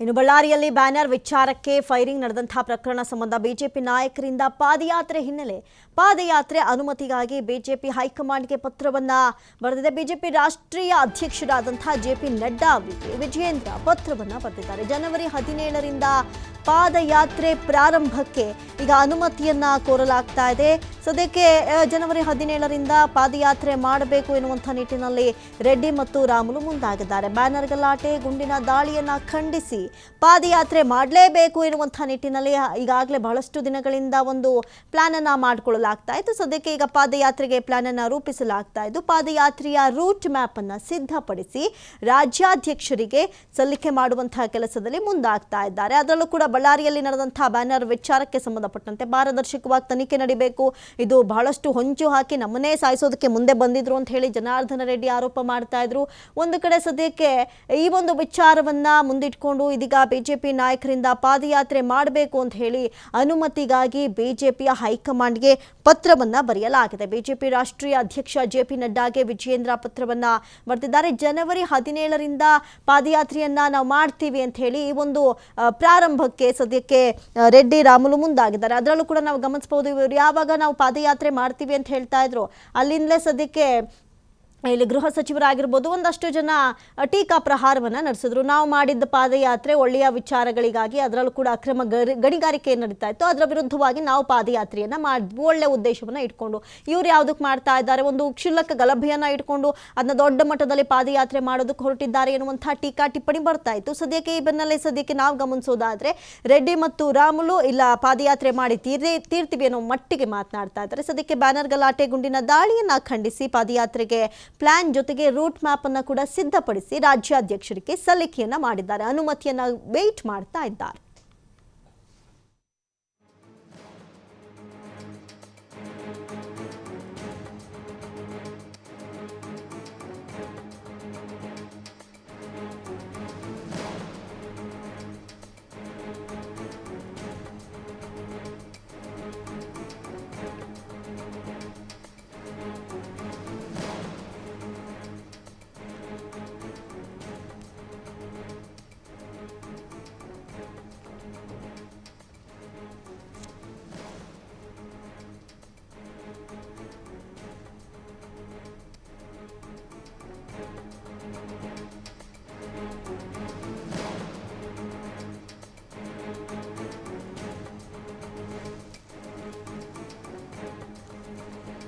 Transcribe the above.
ಇನ್ನು ಬಳ್ಳಾರಿಯಲ್ಲಿ ಬ್ಯಾನರ್ ವಿಚಾರಕ್ಕೆ ಫೈರಿಂಗ್ ನಡೆದಂತಹ ಪ್ರಕರಣ ಸಂಬಂಧ ಬಿಜೆಪಿ ನಾಯಕರಿಂದ ಪಾದಯಾತ್ರೆ ಹಿನ್ನೆಲೆ. ಪಾದಯಾತ್ರೆ ಅನುಮತಿಗಾಗಿ ಬಿಜೆಪಿ ಹೈಕಮಾಂಡ್ಗೆ ಪತ್ರವನ್ನ ಬರೆದಿದೆ. ಬಿಜೆಪಿ ರಾಷ್ಟ್ರೀಯ ಅಧ್ಯಕ್ಷರಾದಂತಹ ಜೆ ಪಿ ನಡ್ಡಾ ಅವರಿಗೆ ವಿಜಯೇಂದ್ರ ಪತ್ರವನ್ನ ಬರೆದಿದ್ದಾರೆ. ಜನವರಿ ಹದಿನೇಳರಿಂದ ಪಾದಯಾತ್ರೆ ಪ್ರಾರಂಭಕ್ಕೆ ಈಗ ಅನುಮತಿಯನ್ನ ಕೋರಲಾಗ್ತಾ ಇದೆ. ಸದ್ಯಕ್ಕೆ ಜನವರಿ ಹದಿನೇಳರಿಂದ ಪಾದಯಾತ್ರೆ ಮಾಡಬೇಕು ಎನ್ನುವಂಥ ನಿಟ್ಟಿನಲ್ಲಿ ರೆಡ್ಡಿ ಮತ್ತು ರಾಮುಲು ಮುಂದಾಗಿದ್ದಾರೆ. ಬ್ಯಾನರ್ ಗಲಾಟೆ, ಗುಂಡಿನ ದಾಳಿಯನ್ನು ಖಂಡಿಸಿ ಪಾದಯಾತ್ರೆ ಮಾಡಲೇಬೇಕು ಎನ್ನುವಂಥ ನಿಟ್ಟಿನಲ್ಲಿ ಈಗಾಗಲೇ ಬಹಳಷ್ಟು ದಿನಗಳಿಂದ ಒಂದು ಪ್ಲಾನ್ ಅನ್ನ ಮಾಡಿಕೊಳ್ಳಲಾಗ್ತಾ ಇತ್ತು. ಸದ್ಯಕ್ಕೆ ಈಗ ಪಾದಯಾತ್ರೆಗೆ ಪ್ಲಾನ್ ಅನ್ನ ರೂಪಿಸಲಾಗ್ತಾ ಇದ್ದು, ಪಾದಯಾತ್ರೆಯ ರೂಟ್ ಮ್ಯಾಪ್ ಅನ್ನ ಸಿದ್ಧಪಡಿಸಿ ರಾಜ್ಯಾಧ್ಯಕ್ಷರಿಗೆ ಸಲ್ಲಿಕೆ ಮಾಡುವಂತಹ ಕೆಲಸದಲ್ಲಿ ಮುಂದಾಗ್ತಾ ಇದ್ದಾರೆ. ಅದರಲ್ಲೂ ಕೂಡ ಬಳ್ಳಾರಿಯಲ್ಲಿ ನಡೆದಂತಹ ಬ್ಯಾನರ್ ವಿಚಾರಕ್ಕೆ ಸಂಬಂಧಪಟ್ಟಂತೆ ಪಾರದರ್ಶಕವಾಗಿ ತನಿಖೆ ನಡೀಬೇಕು. ಇದು ಬಹಳಷ್ಟು ಹೊಂಚು ಹಾಕಿ ನಮ್ಮನ್ನೇ ಸಾಯಿಸೋದಕ್ಕೆ ಮುಂದೆ ಬಂದಿದ್ರು ಅಂತ ಹೇಳಿ ಜನಾರ್ದನ ರೆಡ್ಡಿ ಆರೋಪ ಮಾಡ್ತಾ ಇದ್ರು. ಒಂದು ಕಡೆ ಸದ್ಯಕ್ಕೆ ಈ ಒಂದು ವಿಚಾರವನ್ನ ಮುಂದಿಟ್ಕೊಂಡು ಇದೀಗ ಬಿಜೆಪಿ ನಾಯಕರಿಂದ ಪಾದಯಾತ್ರೆ ಮಾಡಬೇಕು ಅಂತ ಹೇಳಿ ಅನುಮತಿಗಾಗಿ ಬಿಜೆಪಿಯ ಹೈಕಮಾಂಡ್ಗೆ ಪತ್ರವನ್ನ ಬರೆಯಲಾಗಿದೆ. ಬಿಜೆಪಿ ರಾಷ್ಟ್ರೀಯ ಅಧ್ಯಕ್ಷ ಜೆ ಪಿ ನಡ್ಡಾಗೆ ವಿಜಯೇಂದ್ರ ಪತ್ರವನ್ನ ಬರೆದಿದ್ದಾರೆ. ಜನವರಿ ಹದಿನೇಳರಿಂದ ಪಾದಯಾತ್ರೆಯನ್ನ ನಾವು ಮಾಡ್ತೀವಿ ಅಂತ ಹೇಳಿ ಈ ಒಂದು ಪ್ರಾರಂಭಕ್ಕೆ ಸದ್ಯಕ್ಕೆ ರೆಡ್ಡಿ ರಾಮುಲು ಮುಂದಾಗಿದ್ದಾರೆ. ಅದರಲ್ಲೂ ಕೂಡ ನಾವು ಗಮನಿಸಬಹುದು ಇವರು ಯಾವಾಗ ನಾವು ಪಾದಯಾತ್ರೆ ಮಾಡ್ತೀವಿ ಅಂತ ಹೇಳ್ತಾ ಇದ್ರು. ಅಲ್ಲಿಂದಲೇ ಸದ್ಯಕ್ಕೆ ಇಲ್ಲಿ ಗೃಹ ಸಚಿವರಾಗಿರ್ಬೋದು ಒಂದಷ್ಟು ಜನ ಟೀಕಾ ಪ್ರಹಾರವನ್ನು ನಡೆಸಿದ್ರು. ನಾವು ಮಾಡಿದ್ದ ಪಾದಯಾತ್ರೆ ಒಳ್ಳೆಯ ವಿಚಾರಗಳಿಗಾಗಿ ಅದರಲ್ಲೂ ಕೂಡ ಅಕ್ರಮ ಗರಿ, ಗಣಿಗಾರಿಕೆ ನಡೀತಾ ಇತ್ತು. ಅದರ ವಿರುದ್ಧವಾಗಿ ನಾವು ಪಾದಯಾತ್ರೆಯನ್ನು ಮಾಡಿದ್ವಿ. ಒಳ್ಳೆ ಉದ್ದೇಶವನ್ನು ಇಟ್ಕೊಂಡು ಇವ್ರು ಯಾವುದಕ್ಕೆ ಮಾಡ್ತಾ ಇದ್ದಾರೆ? ಒಂದು ಕ್ಷುಲ್ಲಕ ಗಲಭೆಯನ್ನು ಇಟ್ಕೊಂಡು ಅದನ್ನ ದೊಡ್ಡ ಮಟ್ಟದಲ್ಲಿ ಪಾದಯಾತ್ರೆ ಮಾಡೋದಕ್ಕೆ ಹೊರಟಿದ್ದಾರೆ ಎನ್ನುವಂಥ ಟೀಕಾ ಟಿಪ್ಪಣಿ ಬರ್ತಾ ಇತ್ತು. ಸದ್ಯಕ್ಕೆ ಈ ಬೆನ್ನಲ್ಲೇ ಸದ್ಯಕ್ಕೆ ನಾವು ಗಮನಿಸೋದಾದರೆ, ರೆಡ್ಡಿ ಮತ್ತು ರಾಮುಲು ಇಲ್ಲ ಪಾದಯಾತ್ರೆ ಮಾಡಿ ತೀರ್ದೇ, ತೀರ್ತೀವಿ ಅನ್ನೋ ಮಟ್ಟಿಗೆ ಮಾತನಾಡ್ತಾ ಇದ್ದಾರೆ. ಸದ್ಯಕ್ಕೆ ಬ್ಯಾನರ್ ಗಲಾಟೆ ಗುಂಡಿನ ದಾಳಿಯನ್ನ ಖಂಡಿಸಿ ಪಾದಯಾತ್ರೆಗೆ ಪ್ಲಾನ್ ಜೊತೆಗೆ ರೂಟ್ ಮ್ಯಾಪ್ ಅನ್ನು ಕೂಡ ಸಿದ್ಧಪಡಿಸಿ ರಾಜ್ಯಾಧ್ಯಕ್ಷರಿಗೆ ಸಲ್ಲಿಕೆಯನ್ನ ಮಾಡಿದ್ದಾರೆ. ಅನುಮತಿಯನ್ನ ವೇಟ್ ಮಾಡ್ತಾ ಇದ್ದಾರೆ.